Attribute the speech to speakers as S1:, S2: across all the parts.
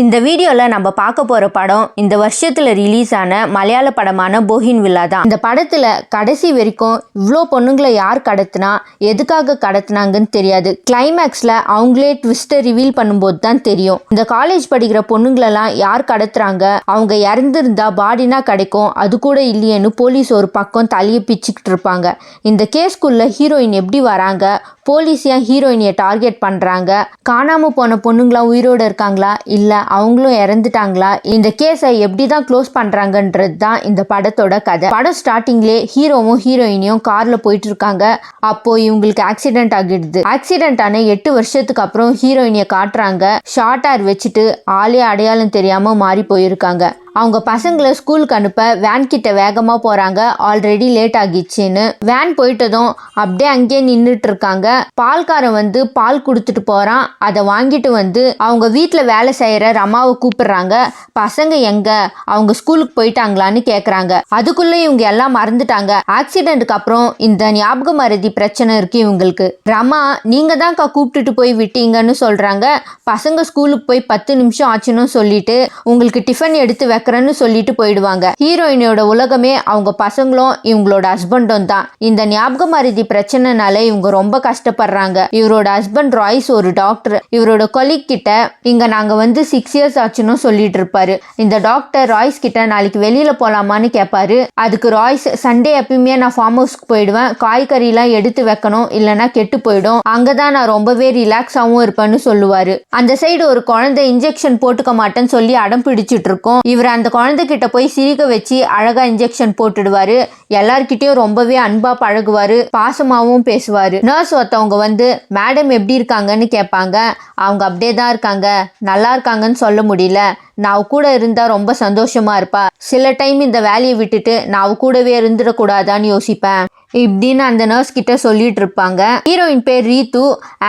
S1: இந்த வீடியோவில் நம்ம பார்க்க போகிற படம் இந்த வருஷத்தில் ரிலீஸ் ஆன மலையாள படமான போகின் வில்லா தான். இந்த படத்தில் கடைசி வரைக்கும் இவ்வளோ பொண்ணுங்களை யார் கடத்தினா எதுக்காக கடத்துனாங்கன்னு தெரியாது. கிளைமேக்ஸில் அவங்களே ட்விஸ்ட்டை ரிவீல் பண்ணும்போது தான் தெரியும். இந்த காலேஜ் படிக்கிற பொண்ணுங்களெல்லாம் யார் கடத்துறாங்க அவங்க இறந்துருந்தா பாடினா கிடைக்கும் அது கூட இல்லையேன்னு போலீஸ் ஒரு பக்கம் தலையை பிச்சுக்கிட்டு இருப்பாங்க. இந்த கேஸ்குள்ள ஹீரோயின் எப்படி வராங்க போலீஸ் ஏன் ஹீரோயினியை டார்கெட் பண்ணுறாங்க காணாமல் போன பொண்ணுங்களாம் உயிரோடு இருக்காங்களா இல்லை அவங்களும் இறந்துட்டாங்களா? இந்த கேஸை எப்படி தான் க்ளோஸ் பண்ணுறாங்கன்றது தான் இந்த படத்தோட கதை. படம் ஸ்டார்டிங்லேயே ஹீரோவும் ஹீரோயினியும் காரில் போயிட்டு இருக்காங்க அப்போ இவங்களுக்கு ஆக்சிடென்ட் ஆகிடுது. ஆக்சிடென்ட் ஆன எட்டு வருஷத்துக்கு அப்புறம் ஹீரோயினியை காட்டுறாங்க. ஷார்ட் ஹேர் வச்சுட்டு ஆளே அடையாளம் தெரியாமல் மாறி போயிருக்காங்க. அவங்க பசங்களை ஸ்கூலுக்கு அனுப்ப வேன் கிட்ட வேகமாக போகிறாங்க ஆல்ரெடி லேட் ஆகிடுச்சின்னு. வேன் போயிட்டதும் அப்படியே அங்கேயே நின்றுட்டு இருக்காங்க. பால்காரன் வந்து பால் கொடுத்துட்டு போகிறான் அதை வாங்கிட்டு வந்து அவங்க வீட்டில் வேலை செய்கிற ரமாவை கூப்பிடுறாங்க. பசங்க எங்க? அவங்க ஸ்கூலுக்கு போயிட்டாங்களான்னு கேட்குறாங்க அதுக்குள்ளே இவங்க எல்லாம் மறந்துட்டாங்க. ஆக்சிடென்ட்டுக்கு அப்புறம் இந்த ஞாபக மறதி பிரச்சனை இருக்கு இவங்களுக்கு. ரமா நீங்கள் தான்க்கா கூப்பிட்டுட்டு போய் விட்டீங்கன்னு சொல்கிறாங்க பசங்க ஸ்கூலுக்கு போய் பத்து நிமிஷம் ஆச்சுன்னு சொல்லிட்டு உங்களுக்கு டிஃபன் எடுத்து வைக்கிறேன்னு சொல்லிட்டு போயிடுவாங்க. ஹீரோயினோட உலகமே அவங்க பசங்களும் இவங்களோட ஹஸ்பண்டும் தான். இந்த ஞாபக மருதி பிரச்சனைனால இவங்க ரொம்ப கஷ்டப்படுறாங்க. இவரோட ஹஸ்பண்ட் ராய்ஸ் ஒரு டாக்டர் இவரோட கொலிக் கிட்ட இங்க நாங்க வந்து சிக்ஸ் இயர்ஸ் ஆச்சுன்னு சொல்லிட்டு இருப்பாரு. இந்த டாக்டர் ராய்ஸ் கிட்ட நாளைக்கு வெளியில போலாமான்னு கேட்பாரு அதுக்கு ராய்ஸ் சண்டே எப்பயுமே நான் ஃபார்ம் ஹவுஸ்க்கு போயிடுவேன். காய்கறிலாம் எடுத்து வைக்கணும். இல்லைன்னா கெட்டு போயிடும். அங்கதான் நான் ரொம்பவே ரிலாக்ஸாகவும் இருப்பேன்னு சொல்லுவாரு. அந்த சைடு ஒரு குழந்தை இன்ஜெக்ஷன் போட்டுக்க மாட்டேன்னு சொல்லி அடம் பிடிச்சிட்டு இருக்கோம். இவர் அந்த குழந்தை கிட்ட போய் சிரிக்க வச்சு அழகா இன்ஜெக்ஷன் போட்டுடுவாரு. எல்லார்கிட்டயும் ரொம்பவே அன்பா பழகுவாரு. பாசமாகவும் பேசுவாரு. நர்ஸ் ஒருத்தவங்க வந்து மேடம் எப்படி இருக்காங்கன்னு கேட்பாங்க. அவங்க அப்படியே தான் இருக்காங்க. நல்லா இருக்காங்கன்னு சொல்ல முடியல. நான் கூட இருந்தா ரொம்ப சந்தோஷமா இருப்பா. சில டைம் இந்த வேலையை விட்டுட்டு நான் கூடவே இருந்துடக்கூடாதான்னு யோசிப்பேன். இப்படின்னு அந்த நர்ஸ் கிட்ட சொல்லிட்டு இருப்பாங்க. ஹீரோயின் பேர் ரீத்து.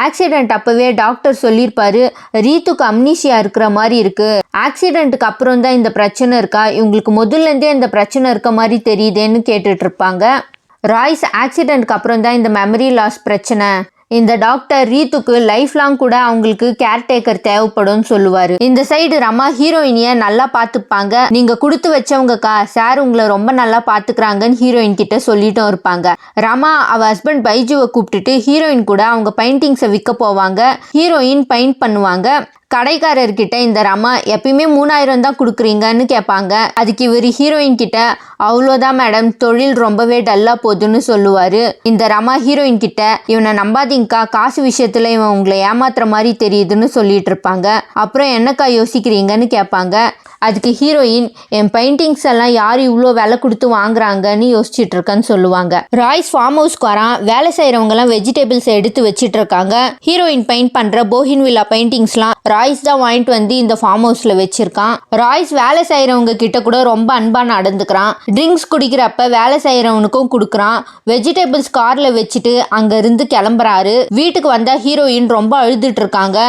S1: ஆக்சிடென்ட் அப்பவே டாக்டர் சொல்லியிருப்பாரு. ரீத்துக்கு அம்னீஷியா இருக்கிற மாதிரி இருக்கு. ஆக்சிடென்ட்டுக்கு அப்புறம் தான் இந்த பிரச்சனை இருக்கா? இவங்களுக்கு முதல்ல இருந்தே இந்த பிரச்சனை இருக்க மாதிரி தெரியுதேன்னு கேட்டுட்டு இருப்பாங்க. ராய்ஸ் ஆக்சிடென்ட்க்கு அப்புறம் தான் இந்த மெமரி லாஸ் பிரச்சனை. இந்த டாக்டர் ரீத்துக்கு லைஃப் லாங் கூட அவங்களுக்கு கேர்டேக்கர் தேவைப்படும்னு சொல்லுவாரு. இந்த சைடு ரமா ஹீரோயினிய நல்லா பார்த்துப்பாங்க. நீங்க கொடுத்து வச்சவங்கக்கா சார் உங்களை ரொம்ப நல்லா பாத்துக்கிறாங்கன்னு ஹீரோயின் கிட்ட சொல்லிட்டும் இருப்பாங்க. ரமா அவ ஹஸ்பண்ட் பைஜுவை கூப்பிட்டுட்டு ஹீரோயின் கூட அவங்க பெயிண்டிங்ஸை விற்க போவாங்க. ஹீரோயின் பெயிண்ட் பண்ணுவாங்க. கடைக்காரர்கிட்ட இந்த ரமா எப்பயுமே மூணாயிரம் தான் கொடுக்குறீங்கன்னு கேட்பாங்க அதுக்கு இவர் ஹீரோயின் கிட்ட அவ்வளோதான் மேடம் தொழில் ரொம்பவே டல்லாக போகுதுன்னு சொல்லுவார். இந்த ரமா ஹீரோயின் கிட்ட இவனை நம்பாதீங்கக்கா காசு விஷயத்தில் இவன் உங்களை ஏமாத்துற மாதிரி தெரியுதுன்னு சொல்லிட்டு இருப்பாங்க அப்புறம் என்னக்கா யோசிக்கிறீங்கன்னு கேட்பாங்க அதுக்கு ஹீரோயின் என் பெயிண்டிங்ஸ் எல்லாம் யார் இவ்வளோ விலை கொடுத்து வாங்குறாங்கன்னு யோசிச்சுட்டு இருக்கேன்னு சொல்லுவாங்க. ராய்ஸ் ஃபார்ம் ஹவுஸ்க்கு வரான் வேலை செய்கிறவங்கலாம் வெஜிடபிள்ஸ் எடுத்து வச்சிட்டு இருக்காங்க ஹீரோயின் பெயிண்ட் பண்ணுற போஹின் வில்லா பெயிண்டிங்ஸ்லாம் ராய்ஸ் தான் வாங்கிட்டு வந்து இந்த ஃபார்ம் ஹவுஸில் வச்சுருக்கான். ராய்ஸ் வேலை செய்கிறவங்க கிட்ட கூட ரொம்ப அன்பாக நடந்துக்கிறான். ட்ரிங்க்ஸ் குடிக்கிறப்ப வேலை செய்கிறவனுக்கும் கொடுக்குறான். வெஜிடபிள்ஸ் காரில் வச்சுட்டு அங்கேருந்து கிளம்புறாரு. வீட்டுக்கு வந்தால் ஹீரோயின் ரொம்ப அழுதுட்டு இருக்காங்க.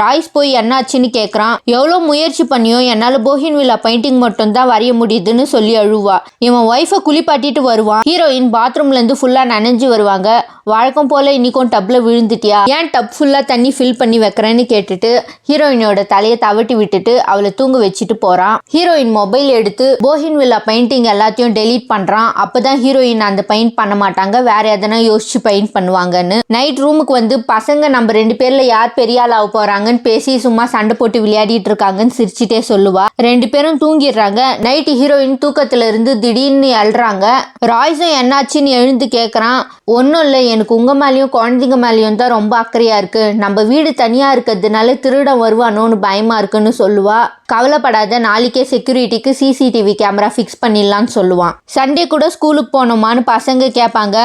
S1: ராய்ஸ் போய் என்னாச்சுன்னு கேட்குறான் எவ்வளோ முயற்சி பண்ணியும் என்னால் போஹின் வில்லா பெயிண்டிங் மட்டும் தான் வரைய முடியுதுன்னு சொல்லி அழுவா. இவன் ஒய்ஃபை குளிப்பாட்டிட்டு வருவான். ஹீரோயின் பாத்ரூம்லேருந்து ஃபுல்லாக நனைஞ்சு வருவாங்க. வழக்கம் போல் இன்றைக்கும் டப்பில் விழுந்துட்டியா? ஏன் டப் ஃபுல்லாக தண்ணி ஃபில் பண்ணி வைக்கிறேன்னு கேட்டுட்டு ஹீரோயினோட தலையை தவட்டி விட்டுட்டு அவளை தூங்க வச்சுட்டு போகிறான் ஹீரோயின் மொபைல் எடுத்து போஹின் வில்லா பெயிண்டிங் எல்லாத்தையும் டெலீட் பண்ணுறான் அப்போ தான் ஹீரோயின் அந்த பெயிண்ட் பண்ண மாட்டாங்க. வேற எதனா யோசிச்சு பெயிண்ட் பண்ணுவாங்கன்னு. நைட் ரூமுக்கு வந்து பசங்க நம்ம ரெண்டு பேரில் யார் பெரிய ஆள் ஆக இருக்காங்கன்னு பேசி சும்மா சண்டை போட்டு விளையாடிட்டு இருக்காங்கன்னு சிரிச்சிட்டே சொல்லுவா. ரெண்டு பேரும் தூங்கிடுறாங்க. நைட்டு ஹீரோயின் தூக்கத்துல இருந்து திடீர்னு அழுறாங்க ராய்ஸும் என்னாச்சுன்னு எழுந்து கேட்குறான் ஒன்றும் இல்லை எனக்கு உங்கள் மேலேயும் குழந்தைங்க மேலேயும் தான் ரொம்ப அக்கறையாக இருக்கு. நம்ம வீடு தனியாக இருக்கிறதுனால திருடன் வருவானோன்னு பயமாக இருக்குன்னு சொல்லுவா. கவலைப்படாத நாளைக்கே செக்யூரிட்டிக்கு சிசிடிவி கேமரா ஃபிக்ஸ் பண்ணிடலான்னு சொல்லுவான். சண்டே கூட ஸ்கூலுக்கு போனோமான்னு பசங்க கேட்பாங்க.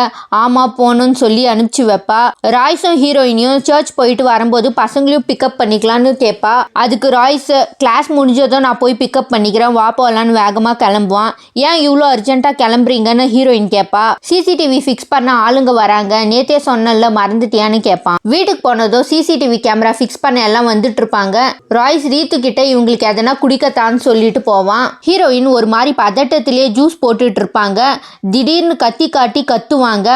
S1: ஆமாம் போகணும்னு சொல்லி அனுப்பிச்சு வைப்பா. ராய்ஸும் ஹீரோயினியும் சர்ச் போயிட்டு வரும்போது பசங்களையும் பிக்கப் பிக்கப் பண்ணிக்கலான்னு கேட்பா அதுக்கு ராய்ஸ் கிளாஸ் முடிஞ்சதும் நான் போய் பிக்கப் பண்ணிக்கிறேன். வா போகலான்னு வேகமாக கிளம்புவான். ஏன் இவ்வளோ அர்ஜென்ட்டாக கிளம்புறீங்கன்னு ஹீரோயின் கேட்பா சிசிடிவி ஃபிக்ஸ் பண்ண ஆளுங்க வராங்க. நேத்தே சொன்னல மறந்துட்டியான்னு கேட்பான் வீட்டுக்கு போனதும் சிசிடிவி கேமரா ஃபிக்ஸ் பண்ண எல்லாம் வந்துட்டு இருப்பாங்க ராய்ஸ் ரீத்து கிட்ட இவங்களுக்கு எதனா குடிக்கத்தான்னு சொல்லிட்டு போவான். ஹீரோயின் ஒரு மாதிரி பதட்டத்திலேயே ஜூஸ் போட்டுட்டு இருப்பாங்க திடீர்னு கத்தி காட்டி கத்துவாங்க.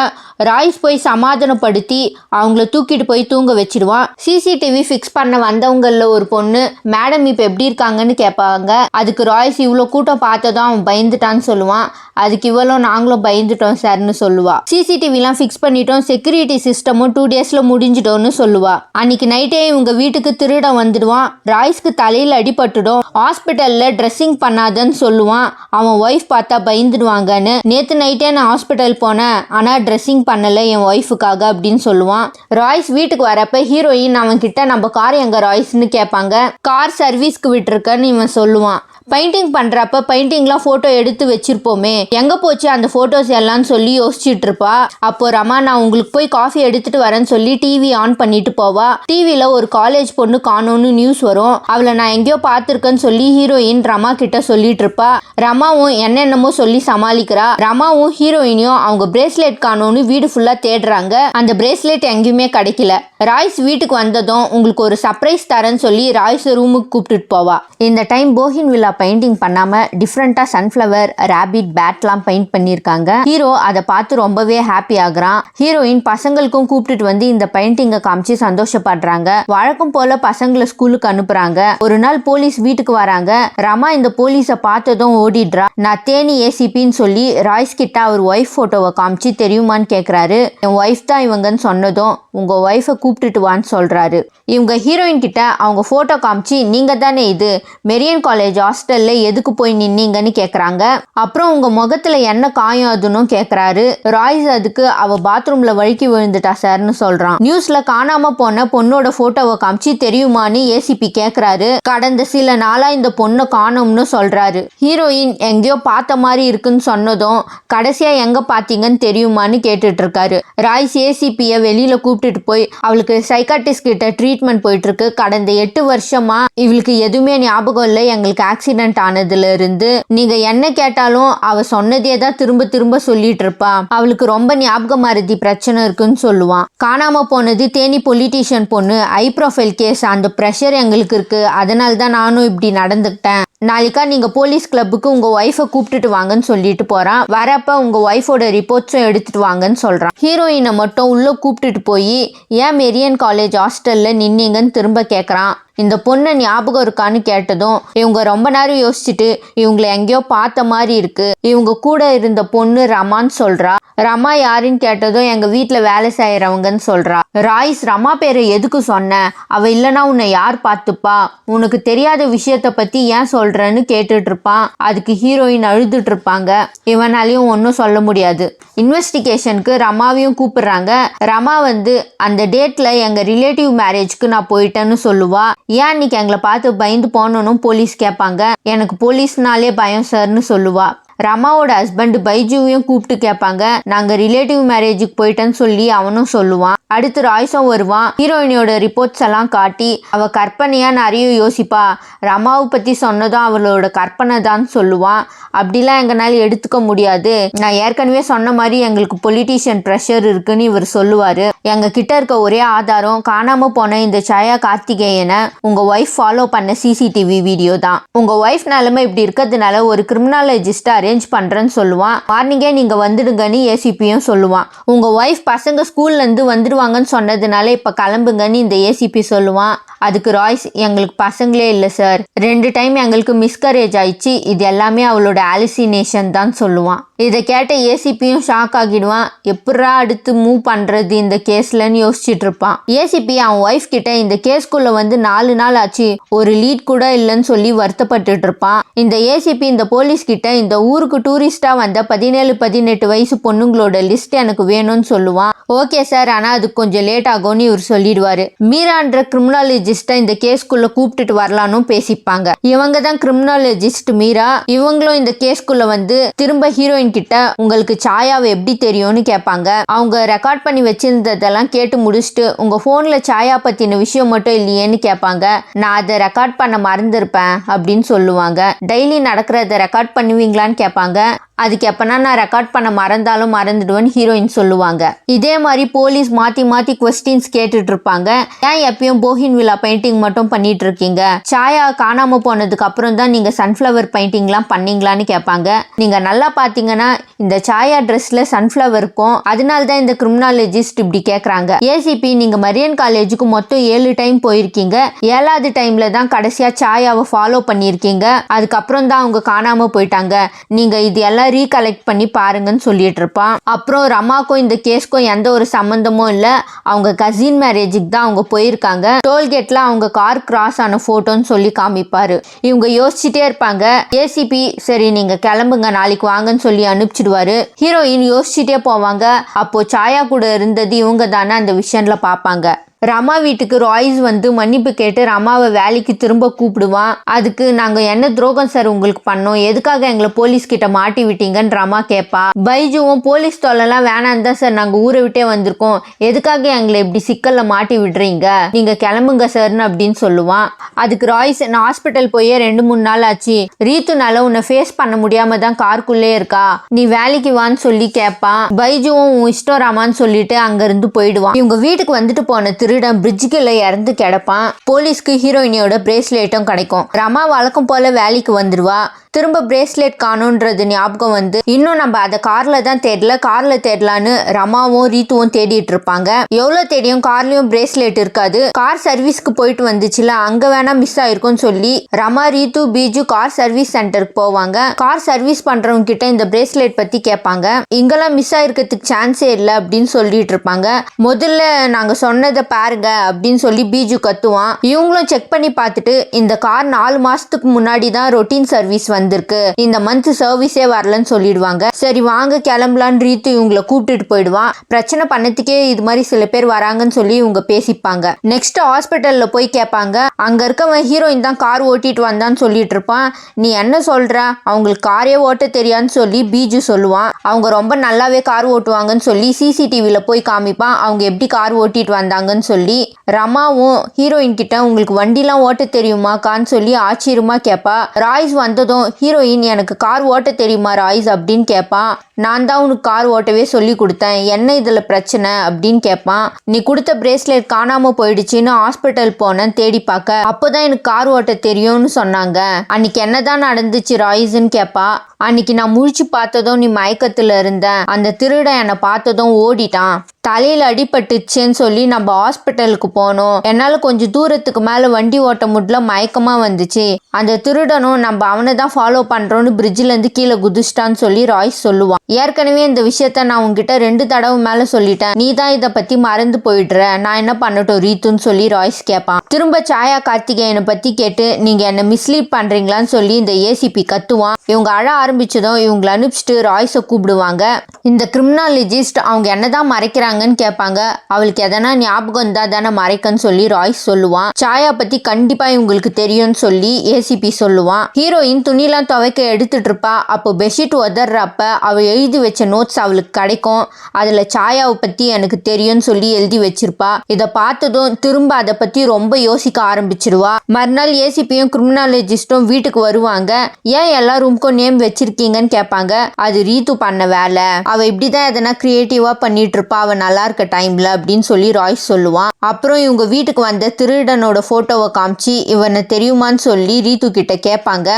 S1: ராய்ஸ் போய் சமாதானப்படுத்தி அவங்கள தூக்கிட்டு போய் தூங்க வச்சிடுவான். சிசிடிவி ஃபிக்ஸ் பண்ண பண்ண வந்தவங்களில் ஒரு பொண்ணு மேடம் இப்போ எப்படி இருக்காங்கன்னு கேட்பாங்க அதுக்கு ராய்ஸ் இவ்வளோ கூட்டம் பார்த்ததும் அவன் பயந்துட்டான்னு சொல்லுவான். அதுக்கு இவ்வளோ நாங்களும் பயந்துட்டோம் சார்னு சொல்லுவா. சிசிடிவிலாம் ஃபிக்ஸ் பண்ணிட்டோம் செக்யூரிட்டி சிஸ்டமும் டூ டேஸில் முடிஞ்சிட்டோம்னு சொல்லுவா. அன்னைக்கு நைட்டே இவங்க வீட்டுக்கு திருடம் வந்துடுவான். ராய்ஸ்க்கு தலையில் அடிபட்டுடும். ஹாஸ்பிட்டலில் ட்ரெஸ்ஸிங் பண்ணாதன்னு சொல்லுவான். அவன் ஒய்ஃப் பார்த்தா பயந்துடுவாங்கன்னு. நேற்று நைட்டே நான் ஹாஸ்பிட்டல் போனேன். ஆனால் ட்ரெஸ்ஸிங் பண்ணலை என் ஒய்ஃபுக்காக அப்படின்னு சொல்லுவான். ராய்ஸ் வீட்டுக்கு வரப்ப ஹீரோயின் அவன் கிட்ட நம்ம கார் எங்க ராய்ஸ்னு கேட்பாங்க கார் சர்வீஸ்க்கு விட்டுருக்கன்னு இவன் சொல்லுவான். பெயிண்டிங் பண்ணுறப்ப பெயிண்டிங்லாம் ஃபோட்டோ எடுத்து வச்சிருப்போமே. எங்கே போச்சு அந்த ஃபோட்டோஸ் எல்லாம் சொல்லி யோசிச்சுட்டு இருப்பா. அப்போ ரமா நான் உங்களுக்கு போய் காஃபி எடுத்துட்டு வரேன்னு சொல்லி டிவி ஆன் பண்ணிட்டு போவா. டிவியில் ஒரு காலேஜ் பொண்ணு காணோன்னு நியூஸ் வரும். அவளை நான் எங்கேயோ பார்த்துருக்கேன்னு சொல்லி ஹீரோயின் ரமா கிட்ட சொல்லிட்டு இருப்பா. ரமாவும் என்னென்னமோ சொல்லி சமாளிக்கிறா. ரமாவும் ஹீரோயினையும் அவங்க பிரேஸ்லெட் காணோன்னு வீடு ஃபுல்லாக தேடுறாங்க. அந்த பிரேஸ்லெட் எங்கேயுமே கிடைக்கல. ராய்ஸ் வீட்டுக்கு வந்ததும் உங்களுக்கு ஒரு சர்ப்ரைஸ் தரேன்னு சொல்லி ராய்ஸ் ரூமுக்கு கூப்பிட்டுட்டு போவா. இந்த டைம் போகின் விழா பெயிண்டிங் பண்ணாம டிஃப்ரெண்ட்டாக சன்ஃப்ளவர் ரேபிட் பேட்லாம் பெயிண்ட் பண்ணியிருக்காங்க. ஹீரோ அதை பார்த்து ரொம்பவே ஹாப்பி ஆகுறான். ஹீரோயின் பசங்களுக்கும் கூப்பிட்டுட்டு வந்து இந்த பெயிண்டிங்கை காமிச்சு சந்தோஷப்படுறாங்க. வழக்கம் போல பசங்களை ஸ்கூலுக்கு அனுப்புறாங்க. ஒரு நாள் போலீஸ் வீட்டுக்கு வராங்க. ரமா இந்த போலீஸை பார்த்ததும் ஓடிடுறா. நான் தேனி ஏசிபின்னு சொல்லி ராய்ஸ் கிட்ட அவர் ஒய்ஃப் போட்டோவை காமிச்சு தெரியுமான்னு கேட்குறாரு என் ஒய்ஃப் தான் இவங்கன்னு சொன்னதும் உங்க ஒய்ஃபை கூப்பிட்டுட்டு வான்னு சொல்றாரு. இவங்க ஹீரோயின் கிட்ட அவங்க போட்டோ காமிச்சு நீங்க தானே இது? மெரியன் காலேஜ் ஹாஸ்டல்ல எதுக்கு போய் நின்னீங்கன்னு கேக்குறாங்க. அப்புறம் உங்க முகத்துல என்ன காயம் அதுன்னு கேக்குறாரு. ராய்ஸ் அதுக்கு அவ பாத்ரூம்ல வழுக்கி விழுந்துட்டா சார்னு சொல்றான். நியூஸ்ல காணாம போன பொண்ணோட போட்டோவை காமிச்சு தெரியுமான்னு ஏசிபி கேக்குறாரு. கடந்த சில நாளா இந்த பொண்ணை காணோம்னு சொல்றாரு. ஹீரோயின் எங்கேயோ பார்த்த மாதிரி இருக்குன்னு சொன்னதும் கடைசியா எங்க பாத்தீங்கன்னு தெரியுமான்னு கேட்டுட்டு இருக்காரு ராய்ஸ் ஏசிபியை வெளியில கூப்பிட்டுட்டு போய் அவளுக்கு சைக்காட்டிஸ்ட் கிட்ட ட்ரீட்மெண்ட் போயிட்டு இருக்கு கடந்த எட்டு வருஷமா இவளுக்கு எதுவுமே ஞாபகம் இல்லை. எங்களுக்கு ஆக்சிடென்ட் ஆனதுல இருந்து நீங்க என்ன கேட்டாலும் அவ சொன்னதே தான் திரும்ப திரும்ப சொல்லிட்டு இருப்பா. அவளுக்கு ரொம்ப ஞாபக மருதி பிரச்சனை இருக்குன்னு சொல்லுவான். காணாம போனது தேனி பொலிட்டீஷியன் பொண்ணு ஐ ப்ரொஃபைல் கேஸ் அந்த ப்ரெஷர் எங்களுக்கு இருக்கு. அதனால தான் நானும் இப்படி நடந்துக்கிட்டேன். நாளைக்கா நீங்க போலீஸ் கிளப்புக்கு உங்க ஒய்ஃபை கூப்பிட்டுட்டு வாங்கன்னு சொல்லிட்டு போறான். வரப்ப உங்க ஒய்ஃபோட ரிப்போர்ட்ஸும் எடுத்துட்டு வாங்கன்னு சொல்றான். ஹீரோயினை மட்டும் உள்ள கூப்பிட்டுட்டு போய் ஏன் மெரியன் காலேஜ் ஹாஸ்டல்ல நின்னீங்கன்னு திரும்ப கேட்குறான் இந்த பொண்ணை ஞாபகம் இருக்கான்னு கேட்டதும் இவங்க ரொம்ப நேரம் யோசிச்சுட்டு இவங்களை எங்கேயோ பார்த்த மாதிரி இருக்கு. இவங்க கூட இருந்த பொண்ணு ரமான்னு சொல்றா. ரமா யாருன்னு கேட்டதும் எங்க வீட்டுல வேலை செய்யறவங்கன்னு சொல்றா. ராய்ஸ் ரமா பேரை எதுக்கு சொன்ன? அவ இல்லைன்னா உன்னை யார் பார்த்துப்பா? உனக்கு தெரியாத விஷயத்த பத்தி ஏன் சொல்றேன்னு கேட்டுட்டு இருப்பான் அதுக்கு ஹீரோயின் அழுதுட்டு இருப்பாங்க இவனாலையும் ஒன்றும் சொல்ல முடியாது. இன்வெஸ்டிகேஷனுக்கு ரமாவையும் கூப்பிடுறாங்க. ரமா வந்து அந்த டேட்ல எங்க ரிலேட்டிவ் மேரேஜ்க்கு நான் போயிட்டேன்னு சொல்லுவா. ஏன் இன்னைக்கு எங்களை பார்த்து பயந்து போனோன்னு போலீஸ் கேட்பாங்க. எனக்கு போலீஸ்னாலே பயம் சார்னு சொல்லுவா. ரமாவோட ஹஸ்பண்ட் பைஜுவையும் கூப்பிட்டு கேட்பாங்க. நாங்க ரிலேட்டிவ் மேரேஜுக்கு போயிட்டேன்னு சொல்லி அவனும் சொல்லுவான். அடுத்து ராய்ஸும் வருவான். ஹீரோயினியோட ரிப்போர்ட்ஸ் எல்லாம் காட்டி அவ கற்பனையா நிறைய யோசிப்பா. ரமாவை பத்தி சொன்னதும் அவளோட கற்பனை தான் சொல்லுவான். அப்படிலாம் எங்களால எடுத்துக்க முடியாது. நான் ஏற்கனவே சொன்ன மாதிரி எங்களுக்கு பொலிட்டீஷியன் ப்ரெஷர் இருக்குன்னு இவர் சொல்லுவாரு. எங்க கிட்ட இருக்க ஒரே ஆதாரம் காணாம போன இந்த சாயா கார்த்திகேயனை உங்க ஒய்ஃப் ஃபாலோ பண்ண சிசிடிவி வீடியோ தான். உங்க ஒய்ஃப் நிலைமை இப்படி இருக்கிறதுனால ஒரு கிரிமினாலஜிஸ்டாரு அரேஞ்ச் பண்ணுறேன்னு சொல்லுவான். மார்னிங்கே நீங்கள் வந்துடுங்கன்னு ஏசிபியும் சொல்லுவான். உங்கள் ஒய்ஃப் பசங்க ஸ்கூல்லேருந்து வந்துடுவாங்கன்னு சொன்னதுனால இப்போ கிளம்புங்கன்னு இந்த ஏசிபி சொல்லுவான். அதுக்கு ராய்ஸ் எங்களுக்கு பசங்களே இல்லை சார் ரெண்டு டைம் எங்களுக்கு மிஸ்கரேஜ் ஆயிடுச்சு. இது எல்லாமே அவளோட அலிசினேஷன் தான் சொல்லுவான். இதை கேட்ட ஏசிபியும் ஷாக் ஆகிடுவான். எப்படா அடுத்து மூவ் பண்ணுறது இந்த கேஸ்லன்னு யோசிச்சுட்டு இருப்பான். ஏசிபி அவன் ஒய்ஃப் கிட்ட இந்த கேஸ்க்குள்ளே வந்து நாலு நாள் ஆச்சு. ஒரு லீட் கூட இல்லைன்னு சொல்லி வருத்தப்பட்டுட்டு இருப்பான். இந்த ஏசிபி இந்த போலீஸ் கிட்ட இந்த ஊர் ஊருக்கு டூரிஸ்டாக வந்த பதினேழு பதினெட்டு வயசு பொண்ணுங்களோட லிஸ்ட் எனக்கு வேணும்னு சொல்லுவான். ஓகே சார் ஆனால் அது கொஞ்சம் லேட் ஆகும்னு இவர் சொல்லிடுவாரு. மீரான்ற கிரிமினாலஜிஸ்ட இந்த கேஸ்குள்ளே கூப்பிட்டுட்டு வரலான்னு பேசிப்பாங்க. இவங்க தான் கிரிமினாலஜிஸ்ட் மீரா. இவங்களும் இந்த கேஸ்குள்ளே வந்து திரும்ப ஹீரோயின் கிட்ட உங்களுக்கு சாயாவை எப்படி தெரியும்னு கேட்பாங்க. அவங்க ரெக்கார்ட் பண்ணி வச்சிருந்ததெல்லாம் கேட்டு முடிச்சுட்டு உங்கள் ஃபோனில் சாயா பற்றின விஷயம் மட்டும் இல்லையேன்னு கேட்பாங்க. நான் அதை ரெக்கார்ட் பண்ண மறந்துருப்பேன் அப்படின்னு சொல்லுவாங்க. டெய்லி நடக்கிறத ரெக்கார்ட் பண்ணுவீங்களான்னு கேட்பாங்க. அதுக்கு எப்பனா நான் ரெக்கார்ட் பண்ண மறந்தாலும் மறந்துடுவேன்னு ஹீரோயின் சொல்லுவாங்க. இதே மாதிரி போலீஸ் மாத்தி மாத்தி கொஸ்டின்ஸ் கேட்டுட்டு இருப்பாங்க ஏன் எப்பயும் போகின் விழா பெயிண்டிங் மட்டும் பண்ணிட்டு இருக்கீங்க சாயா காணாம போனதுக்கு அப்புறம் தான் நீங்க சன்ஃப்ளவர் பெயிண்டிங்லாம் பண்ணீங்களான்னு கேட்பாங்க நீங்க நல்லா பாத்தீங்கன்னா இந்த சாயா ட்ரெஸ்ல சன்ஃப்ளவர் இருக்கும். அதனால தான் இந்த கிரிமினாலஜிஸ்ட் இப்படி கேக்குறாங்க. ஏசிபி நீங்க மரியன் காலேஜுக்கு மொத்தம் ஏழு டைம் போயிருக்கீங்க. ஏழாவது டைம்ல தான் கடைசியா சாயாவை ஃபாலோ பண்ணியிருக்கீங்க. அதுக்கப்புறம் தான் அவங்க காணாம போயிட்டாங்க. நீங்க இது எல்லாம் ரீகலெக்ட் பண்ணி பாருங்கன்னு சொல்லிட்டு இருப்பான் அப்புறம் ரமாக்கும் இந்த கேஸ்க்கும் எந்த ஒரு சம்மந்தமும் இல்லை. அவங்க கசின் மேரேஜுக்கு தான் அவங்க போயிருக்காங்க. டோல்கேட்ல அவங்க கார் கிராஸ் ஆன போட்டோன்னு சொல்லி காமிப்பாரு. இவங்க யோசிச்சுட்டே இருப்பாங்க. ஏசிபி சரி நீங்க கிளம்புங்க நாளைக்கு வாங்கன்னு சொல்லி அனுப்பிச்சிடுவாரு. ஹீரோயின் யோசிச்சுட்டே போவாங்க. அப்போ சாயா கூட இருந்தது இவங்க தானே அந்த விஷன்ல பார்ப்பாங்க ரமா வீட்டுக்கு ராய்ஸ் வந்து மன்னிப்பு கேட்டு ரமாவை வேலைக்கு திரும்ப கூப்பிடுவான் அதுக்கு நாங்க என்ன துரோகம் சார் உங்களுக்கு பண்ணோம்? எதுக்காக எங்களை போலீஸ் கிட்ட மாட்டி விட்டீங்கன்னு ரமா கேட்பா பைஜுவும் போலீஸ் தொல்லைலாம் வேணாம் தான் சார் நாங்க ஊரை விட்டே வந்திருக்கோம். எதுக்காக எங்களை இப்படி சிக்கல்ல மாட்டி விடுறீங்க? நீங்க கிளம்புங்க சார்னு அப்படின்னு சொல்லுவான் அதுக்கு ராய்ஸ் நான் ஹாஸ்பிட்டல் போயே ரெண்டு மூணு நாள் ஆச்சு. ரீத்துனால உன்னை ஃபேஸ் பண்ண முடியாம தான் காருக்குள்ளே இருக்கா. நீ வேலைக்கு வான்னு சொல்லி கேட்பான் பைஜுவும் உன் இஷ்டம் ராமான்னு சொல்லிட்டு அங்க இருந்து போயிடுவான். இவங்க வீட்டுக்கு வந்துட்டு போன திரு திருடன் பிரிட்ஜுக்குள்ள இறந்து கிடப்பான். போலீஸ்க்கு ஹீரோயினியோட பிரேஸ்லெட்டும் கிடைக்கும். ரமா வழக்கம் போல வேலைக்கு வந்துடுவா திரும்ப பிரேஸ்லெட் காணுன்றது ஞாபகம் வந்து இன்னும் நம்ம அதை கார்ல தான் தேடல. கார்ல தேடலான்னு ரமாவும் ரீத்துவும் தேடிட்டு இருப்பாங்க. எவ்வளவு தேடியும் கார்லயும் பிரேஸ்லெட் இருக்காது. கார் சர்வீஸ்க்கு போயிட்டு வந்துச்சுல அங்க வேணா மிஸ் ஆயிருக்கும்னு சொல்லி ரமா ரீத்து பீஜு கார் சர்வீஸ் சென்டருக்கு போவாங்க. கார் சர்வீஸ் பண்றவங்க கிட்ட இந்த பிரேஸ்லெட் பத்தி கேட்பாங்க. இங்கெல்லாம் மிஸ் ஆயிருக்கிறதுக்கு சான்ஸே இல்லை அப்படின்னு சொல்லிட்டு இருப்பாங்க. முதல்ல நாங்க சொன்னதை பாருங்க அப்படின்னு சொல்லி பீஜு கத்துவான். இவங்களும் செக் பண்ணி பார்த்துட்டு இந்த கார் நாலு மாசத்துக்கு முன்னாடி தான் ரொட்டீன் சர்வீஸ் வந்திருக்கு. இந்த மந்த் சர்வீஸே வரலன்னு சொல்லிடுவாங்க. சரி வாங்க கிளம்பலான்னு ரீத்து இவங்களை கூப்பிட்டுட்டு போயிடுவான். பிரச்சனை பண்ணதுக்கே இது மாதிரி சில பேர் வராங்கன்னு சொல்லி இவங்க பேசிப்பாங்க. நெக்ஸ்ட் ஹாஸ்பிட்டல்ல போய் கேட்பாங்க. அங்க இருக்கவன் ஹீரோயின் தான் கார் ஓட்டிட்டு வந்தான்னு சொல்லிட்டு இருப்பான். நீ என்ன சொல்ற? அவங்களுக்கு காரே ஓட்ட தெரியான்னு சொல்லி பீஜு சொல்லுவான். அவங்க ரொம்ப நல்லாவே கார் ஓட்டுவாங்கன்னு சொல்லி சிசிடிவில போய் காமிப்பான். அவங்க எப்படி கார் ஓட்டிட்டு வந்தாங்கன்னு சொல்லி ரமாவும் ஹீரோயின் கிட்ட உங்களுக்கு வண்டிலாம் ஓட்ட தெரியுமாக்கான்னு சொல்லி ஆச்சரியமா கேட்பா. ராய்ஸ் வந்ததும் ஹீரோயின் எனக்கு கார் ஓட்ட தெரியுமா ராய்ஸ்? அப்படின்னு கேட்பான் நான் தான் உனக்கு கார் ஓட்டவே சொல்லி கொடுத்தேன். என்ன இதில் பிரச்சனை? அப்படின்னு கேட்பான் நீ கொடுத்த பிரேஸ்லெட் காணாமல் போயிடுச்சுன்னு ஹாஸ்பிட்டல் போனேன் தேடி பார்க்க. அப்போதான் எனக்கு கார் ஓட்ட தெரியும்னு சொன்னாங்க. அன்னைக்கு என்னதான் நடந்துச்சு ராய்ஸ்ன்னு கேட்பா அன்னைக்கு நான் முழிச்சு பார்த்ததும் நீ மயக்கத்தில் இருந்த. அந்த திருடன் என்னை பார்த்ததும் ஓடிட்டான். தலையில் அடிபட்டுச்சேன்னு சொல்லி நம்ம ஹாஸ்பிட்டலுக்கு போனோம். என்னால் கொஞ்சம் தூரத்துக்கு மேலே வண்டி ஓட்ட முடியல மயக்கமா வந்துச்சு. அந்த திருடனும் நம்ம அவனை தான் ஃபாலோ பண்ணுறோன்னு பிரிட்ஜ்ல இருந்து கீழே குதிச்சிட்டான்னு சொல்லி ராய்ஸ் சொல்லுவான். ஏற்கனவே இந்த விஷயத்த நான் உங்ககிட்ட ரெண்டு தடவை மேல சொல்லிட்டேன். நீ தான் இதை பத்தி மறந்து போயிடுற. நான் என்ன பண்ணட்டும்? ரீத்துன்னு சொல்லி ராய்ஸ் கேட்பான் திரும்ப சாயா கார்த்திகேயனை பத்தி கேட்டு நீங்க என்ன மிஸ்லீட் பண்றீங்களான்னு சொல்லி இந்த ஏசிபி கத்துவான். இவங்க அழ ஆரம்பிச்சதும் இவங்களை அனுப்பிச்சிட்டு ராய்ஸை கூப்பிடுவாங்க. இந்த கிரிமினாலஜிஸ்ட் அவங்க என்னதான் மறைக்கிறாங்கன்னு கேட்பாங்க அவளுக்கு எதனா ஞாபகம் இருந்தா தானே மறைக்கன்னு சொல்லி ராய்ஸ் சொல்லுவான். சாயா பத்தி கண்டிப்பா இவங்களுக்கு தெரியும்னு சொல்லி ஏசிபி சொல்லுவான். ஹீரோயின் துணிலாம் துவைக்க எடுத்துட்டு இருப்பா. அப்போ பெட்ஷீட் உதறப்ப அவள் எழுதி வச்ச நோட்ஸ் அவளுக்கு கிடைக்கும். அதில் சாயாவை பற்றி எனக்கு தெரியும்னு சொல்லி எழுதி வச்சிருப்பா. இதை பார்த்ததும் திரும்ப அதை பற்றி ரொம்ப யோசிக்க ஆரம்பிச்சிருவா. மறுநாள் ஏசிபியும் கிரிமினாலஜிஸ்டும் வீட்டுக்கு வருவாங்க. ஏன் எல்லா ரூம்க்கும் நேம் வச்சிருக்கீங்கன்னு கேட்பாங்க. அது ரீத்து பண்ண வேலை. அவள் இப்படி தான் எதனா கிரியேட்டிவாக பண்ணிட்டு இருப்பா அவள் நல்லா இருக்க டைம்ல அப்படின்னு சொல்லி ராய்ஸ் சொல்லுவான். அப்புறம் இவங்க வீட்டுக்கு வந்த திருடனோட போட்டோவை காமிச்சு இவனை தெரியுமான்னு சொல்லி ரீத்து கிட்ட கேட்பாங்க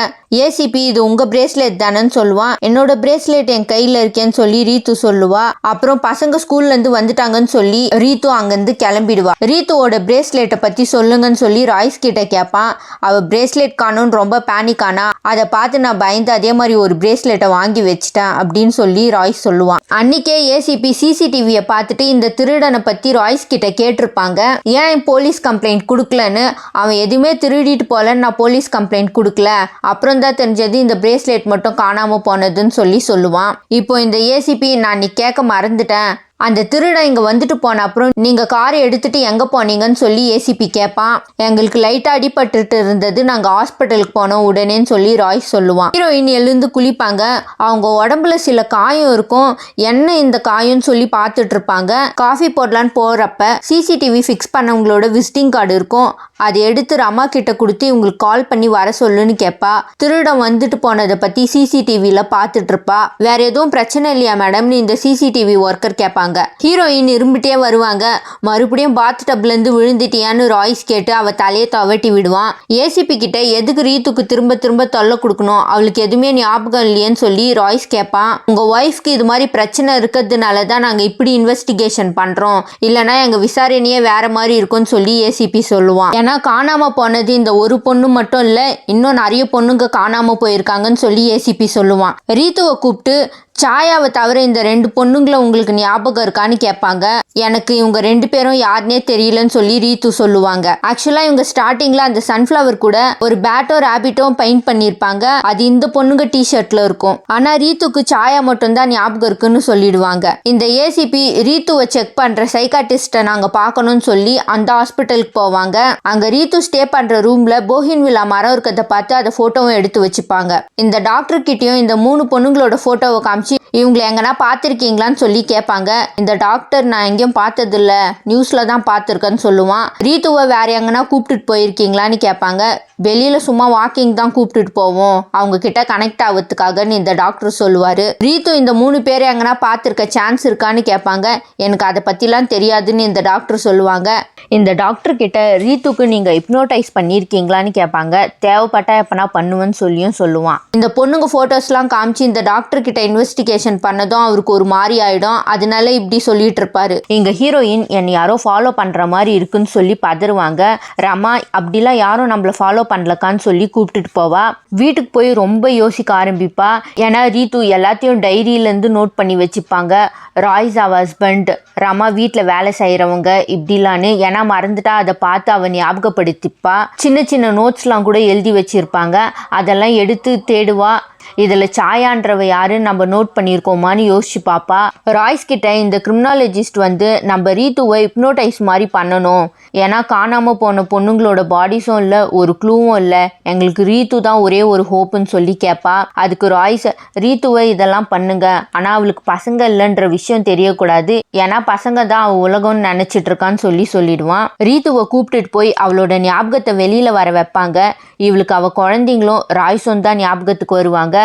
S1: ஏசிபி இது உங்க பிரேஸ்லெட் தானேன்னு சொல்லுவான். என்னோட பிரேஸ்லெட் என் கையில் இருக்கேன்னு சொல்லி ரீத்து சொல்லுவா. அப்புறம் பசங்க ஸ்கூல்ல இருந்து வந்துட்டாங்கன்னு சொல்லி ரீத்து அங்கிருந்து கிளம்பிடுவா. ரீத்துவோட பிரேஸ்லெட்டை பத்தி சொல்லுங்கன்னு சொல்லி ராய்ஸ் கிட்ட கேட்பான் அவ பிரேஸ்லெட் காணும்னு ரொம்ப பேனிக் ஆனா அதை பார்த்து நான் பயந்து அதே மாதிரி ஒரு பிரேஸ்லெட்டை வாங்கி வச்சிட்டேன் அப்படின்னு சொல்லி ராய்ஸ் சொல்லுவான் அன்னைக்கே ஏசிபி சிசிடிவியை பார்த்துட்டு பார்த்துட்டு இந்த திருடனை பத்தி ராய்ஸ் கிட்ட கேட்டிருப்பாங்க. ஏன் போலீஸ் கம்ப்ளைண்ட் கொடுக்கலன்னு? அவன் எதுவுமே திருடிட்டு போலன்னு நான் போலீஸ் கம்ப்ளைண்ட் கொடுக்கல. அப்புறம் தான் தெரிஞ்சது இந்த பிரேஸ்லெட் மட்டும் காணாம போனதுன்னு சொல்லி சொல்லுவான். இப்போ இந்த ஏசிபி நான் நீ கேட்க மறந்துட்டேன். அந்த திருடன் இங்கே வந்துட்டு போன அப்புறம் நீங்கள் காரை எடுத்துட்டு எங்கே போனீங்கன்னு சொல்லி ஏசிபி கேட்பான் எங்களுக்கு லைட்டாக அடிபட்டுட்டு இருந்தது. நாங்கள் ஹாஸ்பிட்டலுக்கு போனோம். உடனேன்னு சொல்லி ராய் சொல்லுவான். ஹீரோயின் எழுந்து குளிப்பாங்க. அவங்க உடம்புல சில காயம் இருக்கும். என்ன இந்த காயம்னு சொல்லி பார்த்துட்டு இருப்பாங்க. காஃபி போடலான்னு போகிறப்ப சிசிடிவி ஃபிக்ஸ் பண்ணவங்களோட விசிட்டிங் கார்டு இருக்கும். அதை எடுத்து ரமா கிட்ட கொடுத்து இவங்களுக்கு கால் பண்ணி வர சொல்லுன்னு கேட்பா திருடம் வந்துட்டு போனதை பற்றி சிசிடிவியில் பார்த்துட்டு இருப்பா வேற எதுவும் பிரச்சனை இல்லையா மேடம்னு இந்த சிசிடிவி ஒர்க்கர் கேட்பாங்க ஹீரோயின் இரும்பிட்டே வருவாங்க. மறுபடியும் பாத் டப்லேருந்து விழுந்துட்டியான்னு ராய்ஸ் கேட்டு அவ தலையை தவட்டி விடுவான். ஏசிபி கிட்ட எதுக்கு ரீத்துக்கு திரும்ப திரும்ப தொல்லை கொடுக்கணும்? அவளுக்கு எதுவுமே ஞாபகம் இல்லையேன்னு சொல்லி ராய்ஸ் கேட்பான் உங்க ஒய்ஃப்க்கு இது மாதிரி பிரச்சனை இருக்கிறதுனால தான் நாங்கள் இப்படி இன்வெஸ்டிகேஷன் பண்றோம். இல்லைன்னா எங்க விசாரணையே வேற மாதிரி இருக்கும்னு சொல்லி ஏசிபி சொல்லுவான். ஏன்னா காணாம போனது இந்த ஒரு பொண்ணு மட்டும் இல்லை இன்னும் நிறைய பொண்ணுங்க காணாமல் போயிருக்காங்கன்னு சொல்லி ஏசிபி சொல்லுவான். ரீத்துவை கூப்பிட்டு சாயாவை தவிர இந்த ரெண்டு பொண்ணுங்களை உங்களுக்கு ஞாபகம் இருக்கான்னு கேட்பாங்க. எனக்கு இவங்க ரெண்டு பேரும் யாருனே தெரியலன்னு சொல்லி ரீத்து சொல்லுவாங்க. ஆக்சுவலாக இவங்க ஸ்டார்டிங்கில் அந்த சன்ஃப்ளவர் கூட ஒரு பேட்டோ ரேபிட்டோ பெயிண்ட் பண்ணியிருப்பாங்க. அது இந்த பொண்ணுங்க டிஷர்ட்ல இருக்கும். ஆனால் ரீத்துக்கு சாயா மட்டும்தான் ஞாபகம் இருக்குன்னு சொல்லிடுவாங்க. இந்த ஏசிபி ரீத்துவை செக் பண்ணுற சைக்காட்டிஸ்ட்டை நாங்கள் பார்க்கணும்னு சொல்லி அந்த ஹாஸ்பிட்டலுக்கு போவாங்க. அங்கே ரீத்து ஸ்டே பண்ணுற ரூமில் போஹின் விழா மரம் இருக்கிறத பார்த்து அதை ஃபோட்டோவும் எடுத்து வச்சுப்பாங்க. இந்த டாக்டர் கிட்டேயும் இந்த மூணு பொண்ணுங்களோட ஃபோட்டோவை போட்டோவை காமிச்சு இவங்களை எங்கன்னா பார்த்துருக்கீங்களான்னு சொல்லி கேட்பாங்க. இந்த டாக்டர் நான் எங்கேயும் பார்த்ததில்ல. நியூஸில் தான் பார்த்துருக்கேன்னு சொல்லுவான். ரீத்துவை வேற எங்கன்னா கூப்பிட்டுட்டு போயிருக்கீங்களான்னு கேட்பாங்க. வெளியில் சும்மா வாக்கிங் தான் கூப்பிட்டுட்டு போவோம். அவங்க கிட்ட கனெக்ட் ஆகிறதுக்காகன்னு இந்த டாக்டர் சொல்லுவார். ரீத்து இந்த மூணு பேர் எங்கன்னா பார்த்துருக்க சான்ஸ் இருக்கான்னு கேட்பாங்க. எனக்கு அதை பற்றிலாம் தெரியாதுன்னு இந்த டாக்டர் சொல்லுவாங்க. இந்த டாக்டர் கிட்ட ரீத்துக்கு நீங்கள் இப்னோட்டைஸ் பண்ணியிருக்கீங்களான்னு கேட்பாங்க. தேவைப்பட்டா எப்பனா பண்ணுவேன்னு சொல்லியும் சொல்லுவான். இந்த பொண்ணுங்க ஃபோட்டோஸ்லாம் காமிச்சு இந்த டாக்டர் கிட்ட இன்வெஸ்டிகேஷன் பண்ணதும் அவருக்கு ஒரு மாதிரி ஆயிடும். அதனால இப்படி சொல்லிட்டு இருப்பாரு. எங்க ஹீரோயின் என்னை யாரோ ஃபாலோ பண்ற மாதிரி இருக்குன்னு சொல்லி பதறுவாங்க. ரமா அப்படிலாம் யாரும் நம்மள ஃபாலோ பண்ணலக்கான்னு சொல்லி கூப்பிட்டுட்டு போவா. வீட்டுக்கு போய் ரொம்ப யோசிக்க ஆரம்பிப்பா. ஏன்னா ரீத்து எல்லாத்தையும் டைரியிலேருந்து நோட் பண்ணி வச்சுப்பாங்க. ராய்ஸ் அவ ஹஸ்பண்ட் ரமா வீட்டில் வேலை செய்கிறவங்க இப்படிலான்னு. ஏன்னா மறந்துட்டா அதை பார்த்து அவன் ஞாபகப்படுத்திப்பா. சின்ன சின்ன நோட்ஸ்லாம் கூட எழுதி வச்சிருப்பாங்க. அதெல்லாம் எடுத்து தேடுவா. இதில் சாயான்றவ யாருன்னு நம்ம நோட் பண்ணியிருக்கோமான்னு யோசிச்சு பாப்பா. ராய்ஸ் கிட்ட இந்த கிரிமினாலஜிஸ்ட் வந்து நம்ம ரீத்துவை ஹிப்னோடைஸ் மாதிரி பண்ணணும். ஏன்னா காணாமல் போன பொண்ணுங்களோட பாடிஸும் இல்லை ஒரு க்ளூவும் இல்லை. எங்களுக்கு ரீத்து தான் ஒரே ஒரு ஹோப்புன்னு சொல்லி கேட்பா அதுக்கு ராய்ஸ் ரீத்துவை இதெல்லாம் பண்ணுங்க. ஆனால் அவளுக்கு பசங்க இல்லைன்ற விஷயம் தெரியக்கூடாது. ஏன்னா பசங்க தான் அவள் உலகம்னு நினச்சிட்டு இருக்கான்னு சொல்லி சொல்லிடுவான். ரீத்துவை கூப்பிட்டுட்டு போய் அவளோட ஞாபகத்தை வெளியில் வர வைப்பாங்க. இவளுக்கு அவள் குழந்தைங்களும் ராய்ஸும் தான் ஞாபகத்துக்கு வருவாங்க.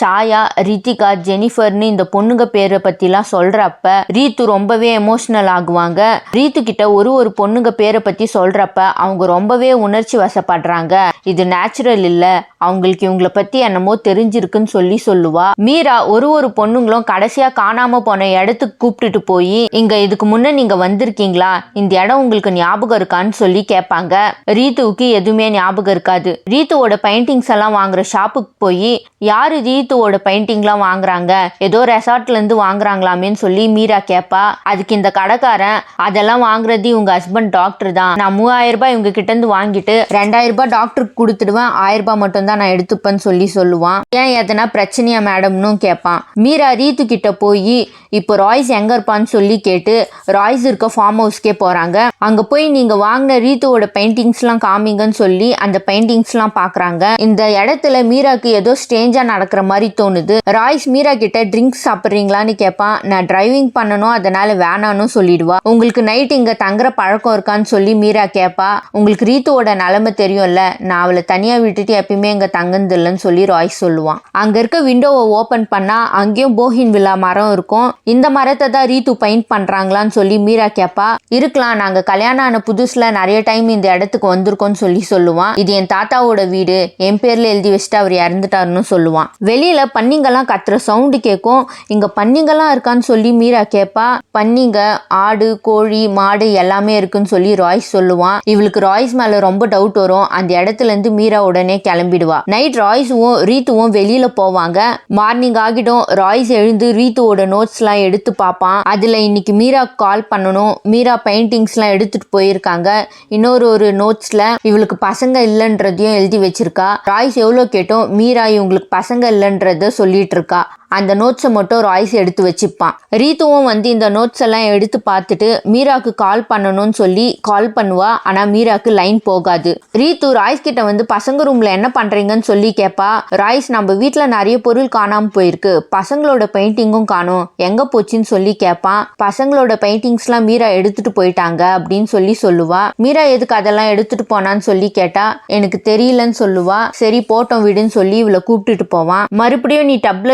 S1: சாயா ரித்திகா ஜெனிஃபர்னு இந்த பொண்ணுங்க பேரை பற்றிலாம் சொல்கிறப்ப ரீத்து ரொம்பவே எமோஷ்னல் ஆகுவாங்க. ரீத்து கிட்ட ஒரு ஒரு பொண்ணுங்க பேரை பற்றி சொல்கிறப்ப அவங்க ரொம்பவே உணர்ச்சி வசப்படுறாங்க. இது நேச்சுரல் இல்லை. அவங்களுக்கு இவங்கள பற்றி என்னமோ தெரிஞ்சிருக்குன்னு சொல்லி சொல்லுவா. மீரா ஒரு ஒரு பொண்ணுங்களும் கடைசியாக காணாமல் போன இடத்துக்கு கூப்பிட்டுட்டு போய் இங்கே இதுக்கு முன்னே நீங்கள் வந்திருக்கீங்களா? இந்த இடம் உங்களுக்கு ஞாபகம் இருக்கான்னு சொல்லி கேட்பாங்க. ரீத்துவுக்கு எதுவுமே ஞாபகம் இருக்காது. ரீத்துவோட பெயிண்டிங்ஸ் எல்லாம் வாங்குற ஷாப்புக்கு போய் யாரு ரீத்துவோட பெயிண்டிங்லாம் வாங்குறாங்க? ஏதோ ரெசார்ட்ல இருந்து வாங்குறாங்களாமேன்னு சொல்லி மீரா கேட்பா. அதுக்கு இந்த கடைக்காரன் அதெல்லாம் வாங்குறது இவங்க ஹஸ்பண்ட் டாக்டர் தான். நான் மூவாயிரம் ரூபாய் இவங்க கிட்ட இருந்து வாங்கிட்டு ரெண்டாயிரம் ரூபாய் டாக்டருக்கு கொடுத்துடுவேன். ஆயிரம் ரூபாய் மட்டும் தான் நான் எடுத்துப்பேன்னு சொல்லி சொல்லுவான். ஏன் எதனா பிரச்சனையா மேடம்னு கேட்பான். மீரா ரீத்து கிட்ட போய் இப்போ ராய்ஸ் எங்க இருப்பான்னு சொல்லி கேட்டு ராய்ஸ் இருக்க ஃபார்ம் ஹவுஸ்க்கே போறாங்க. அங்க போய் நீங்க வாங்கின ரீத்துவோட பெயிண்டிங்ஸ்லாம் காமிங்கன்னு சொல்லி அந்த பெயிண்டிங்ஸ்லாம் பார்க்கறாங்க இந்த இடத்துல மீராக்கு ஏதோ ஸ்டேஞ்சா நடக்கிற மாதிரி தோணுது. ராய்ஸ் மீரா கிட்ட ட்ரிங்க்ஸ் சாப்பிட்றீங்களான்னு கேட்பான். நான் டிரைவிங் பண்ணணும் அதனால வேணான்னு சொல்லிடுவா. உங்களுக்கு நைட் இங்க தங்குற பழக்கம் இருக்கான்னு சொல்லி மீரா கேட்பா. உங்களுக்கு ரீத்துவோட நிலைமை தெரியும்ல. நான் அவளை தனியா விட்டுட்டு எப்பயுமே இங்க தங்குனது இல்லைன்னு சொல்லி ராய்ஸ் சொல்லுவான். அங்க இருக்க விண்டோவை ஓபன் பண்ணா அங்கேயும் போஹின் வில்லா மரம் இருக்கும். இந்த மரத்தை தான் ரீத்து பெயிண்ட் பண்றாங்களான்னு சொல்லி மீரா கேட்பா இருக்கலாம் நாங்க கல்யாணம் ஆன புதுசுல நிறைய டைம் இந்த இடத்துக்கு வந்திருக்கோம்னு சொல்லி சொல்லுவான். இது என் தாத்தாவோட வீடு. என் பேர்ல எழுதி வச்சுட்டு அவர் இறந்துட்டாருன்னு சொல்லுவான். வெளியில பன்னிங்கெல்லாம் கத்துற சவுண்டு கேட்கும் இங்க பன்னிங்கெல்லாம் இருக்கான்னு சொல்லி மீரா கேட்பா பன்னிங்க ஆடு கோழி மாடு எல்லாமே இருக்குன்னு சொல்லி ராய்ஸ் சொல்லுவான். இவளுக்கு ராய்ஸ் மேல ரொம்ப டவுட் வரும். அந்த இடத்துல இருந்து மீரா உடனே கிளம்பிடுவா. சொல்லுவா. நைட் ராய்ஸும் ரீத்துவும் வெளியில போவாங்க. மார்னிங் ஆகிடும் ராய்ஸ் எழுந்து ரீத்துவோட நோட்ஸ்லாம் எடுத்து பார்ப்பான். அதுல இன்னைக்கு மீரா கால் பண்ணணும். மீரா பெயிண்டிங்ஸ்லாம் எடுத்துட்டு போயிருக்காங்க. இன்னொரு ஒரு நோட்ஸ்ல இவளுக்கு பசங்க இல்லைன்றதையும் எழுதி வச்சிருக்கா. ராய்ஸ் எவ்வளோ கேட்டோம்? மீரா இவங்களுக்கு பசங்க இல்லைன்றத சொல்லிட்டு இருக்கா. அந்த நோட்ஸை மட்டும் ராய்ஸ் எடுத்து வச்சுப்பான். ரீத்துவும் வந்து இந்த நோட்ஸ் எல்லாம் எடுத்து பார்த்துட்டு மீராக்கு கால் பண்ணணும்னு சொல்லி கால் பண்ணுவா ஆனால் மீராக்கு லைன் போகாது. ரீத்து ராய்ஸ் கிட்ட வந்து பசங்க ரூம்ல என்ன பண்றீங்கன்னு சொல்லி கேட்பா ராய்ஸ் நம்ம வீட்டில் நிறைய பொருள் காணாமல் போயிருக்கு. பசங்களோட பெயிண்டிங்கும் காணும். எங்க போச்சுன்னு சொல்லி கேட்பான் பசங்களோட பெயிண்டிங்ஸ்லாம் மீரா எடுத்துட்டு போயிட்டாங்க அப்படின்னு சொல்லி சொல்லுவா. மீரா எதுக்கு அதெல்லாம் எடுத்துட்டு போனான்னு சொல்லி கேட்டா எனக்கு தெரியலன்னு சொல்லுவா. சரி போட்டோம் விடுன்னு சொல்லி இவளை கூப்பிட்டுட்டு போவான். மறுபடியும் நீ டப்ல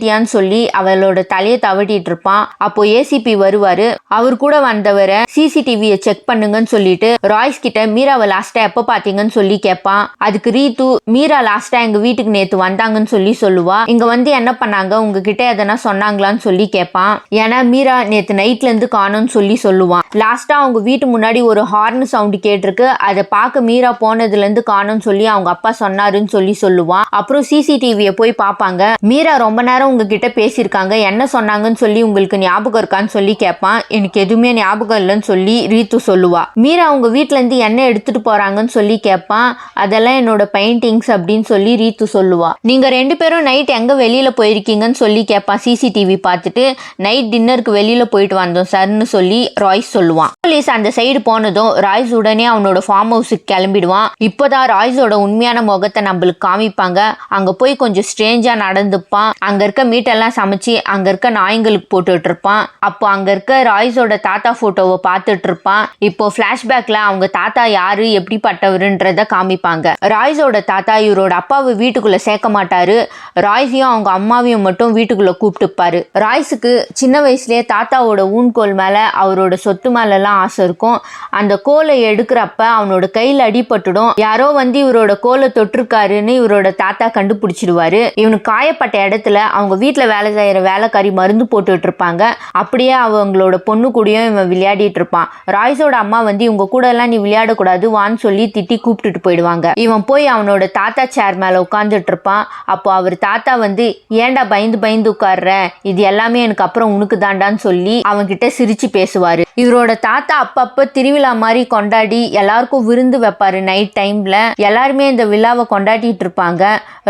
S1: விழுந்துட்டியான்னு சொல்லி அவளோட தலையை தவட்டிட்டு இருப்பான். அப்போ ஏசிபி வருவாரு. அவர் கூட வந்தவரை சிசிடிவியை செக் பண்ணுங்கன்னு சொல்லிட்டு ராய்ஸ் கிட்ட மீராவை லாஸ்டா எப்போ பாத்தீங்கன்னு சொல்லி கேட்பான். அதுக்கு ரீத்து மீரா லாஸ்டா எங்க வீட்டுக்கு நேத்து வந்தாங்கன்னு சொல்லி சொல்லுவா. இங்க வந்து என்ன பண்ணாங்க? உங்ககிட்ட எதனா சொன்னாங்களான்னு சொல்லி கேட்பான். ஏன்னா மீரா நேத்து நைட்ல இருந்து காணும்னு சொல்லி சொல்லுவான். லாஸ்டா அவங்க வீட்டு முன்னாடி ஒரு ஹார்ன் சவுண்ட் கேட்டிருக்கு. அதை பார்க்க மீரா போனதுல இருந்து காணும்னு சொல்லி அவங்க அப்பா சொன்னாருன்னு சொல்லி சொல்லுவான். அப்புறம் சிசிடிவியை போய் பார்ப்பாங்க. மீரா ரொம்ப நேரம் உங்ககிட்ட பேசியிருக்காங்க என்ன சொன்னாங்கன்னு சொல்லி உங்களுக்கு ஞாபகம் இருக்கான்னு சொல்லி கேட்பான். எனக்கு எதுவுமே ஞாபகம் இல்லைன்னு சொல்லி ரீத்து சொல்லுவா. மீரா அவங்க வீட்டிலேருந்து என்ன எடுத்துட்டு போறாங்கன்னு சொல்லி கேட்பான். அதெல்லாம் என்னோட பெயிண்டிங்ஸ் அப்படின்னு சொல்லி ரீத்து சொல்லுவா. நீங்க ரெண்டு பேரும் நைட் எங்க வெளியில போயிருக்கீங்கன்னு சொல்லி கேட்பான். சிசிடிவி பார்த்துட்டு நைட் டின்னருக்கு வெளியில போயிட்டு வந்தோம் சார்னு சொல்லி ராய்ஸ் சொல்லுவான் போலீஸ் அந்த சைடு போனதும் ராய்ஸ் உடனே அவனோட ஃபார்ம் ஹவுஸுக்கு கிளம்பிடுவான். இப்போதான் ராய்ஸோட உண்மையான முகத்தை நம்மளுக்கு காமிப்பாங்க. அங்க போய் கொஞ்சம் ஸ்ட்ரேஞ்சா நடந்துப்பான். அங்க இருக்க மீட்டெல்லாம் சமைச்சு அங்க இருக்க நாய்ங்களுக்கு போட்டுட்டு இருப்பான் அப்போ அங்க இருக்க ராய்ஸோட தாத்தா போட்டோவை பார்த்துட்டு இருப்பான் இப்போ பிளாஷ்பேக்ல அவங்க தாத்தா யாரு எப்படிப்பட்டவருன்றத காமிப்பாங்க. ராய்ஸோட தாத்தா இவரோட அப்பாவை வீட்டுக்குள்ள சேர்க்க மாட்டாரு. ராய்ஸையும் அவங்க அம்மாவையும் மட்டும் வீட்டுக்குள்ள கூப்பிட்டுப்பாரு. ராய்ஸுக்கு சின்ன வயசுலேயே தாத்தாவோட ஊன்கோல் மேல அவரோட சொத்து மேலெல்லாம் ஆசை இருக்கும். அந்த கோலை எடுக்கிறப்ப அவனோட கையில் அடிபட்டுடும். யாரோ வந்து இவரோட கோலை தொட்டிருக்காருன்னு இவரோட தாத்தா கண்டுபிடிச்சிடுவாரு. இவனுக்கு காயப்பட்ட இடத்துல அவங்க வீட்டில் வேலை செய்கிற வேலைக்காரி மருந்து போட்டுட்டு இருப்பாங்க அப்படியே அவங்களோட பொண்ணு கூடயும் இவன் விளையாடிட்டு இருப்பான் ராய்ஸோட அம்மா வந்து இவங்க கூட எல்லாம் நீ விளையாடக்கூடாது வான்னு சொல்லி திட்டி கூப்பிட்டுட்டு போயிடுவாங்க. இவன் போய் அவனோட தாத்தா சேர் மேலே உட்காந்துட்டு இருப்பான் அப்போ அவர் தாத்தா வந்து ஏன்டா பயந்து பயந்து உட்கார்ற இது எல்லாமே எனக்கு அப்புறம் உனக்கு தாண்டான்னு சொல்லி அவன்கிட்ட சிரிச்சு பேசுவாரு. இவரோட தாத்தா அப்பப்போ திருவிழா மாதிரி கொண்டாடி எல்லாருக்கும் விருந்து வைப்பாரு நைட் டைம்ல எல்லாருமே இந்த விழாவை கொண்டாடிட்டு இருப்பாங்க